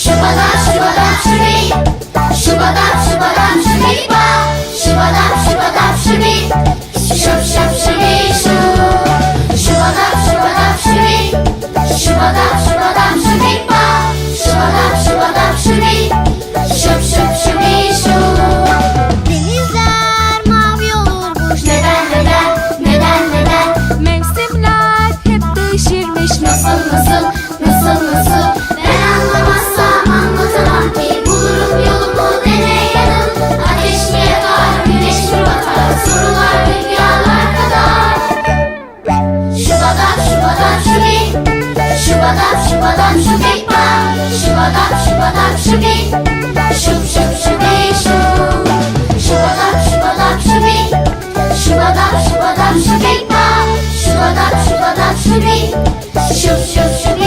Shubadam, shubadam, shubi. Shubadam, shubadam, shubi ba. Shubadam, shubadam, shubi. Shub, shub, shubi shu. Shubadam, shubadam, shubi. Shubadam. Şubadap şubi Şubadap şubadap şubi ba Şubadap şubadap şubi Şup şup şubi şu Şubadap şubadap şubi Şubadap şubadap şubi ba Şubadap şubadap şubi Şup şup şubi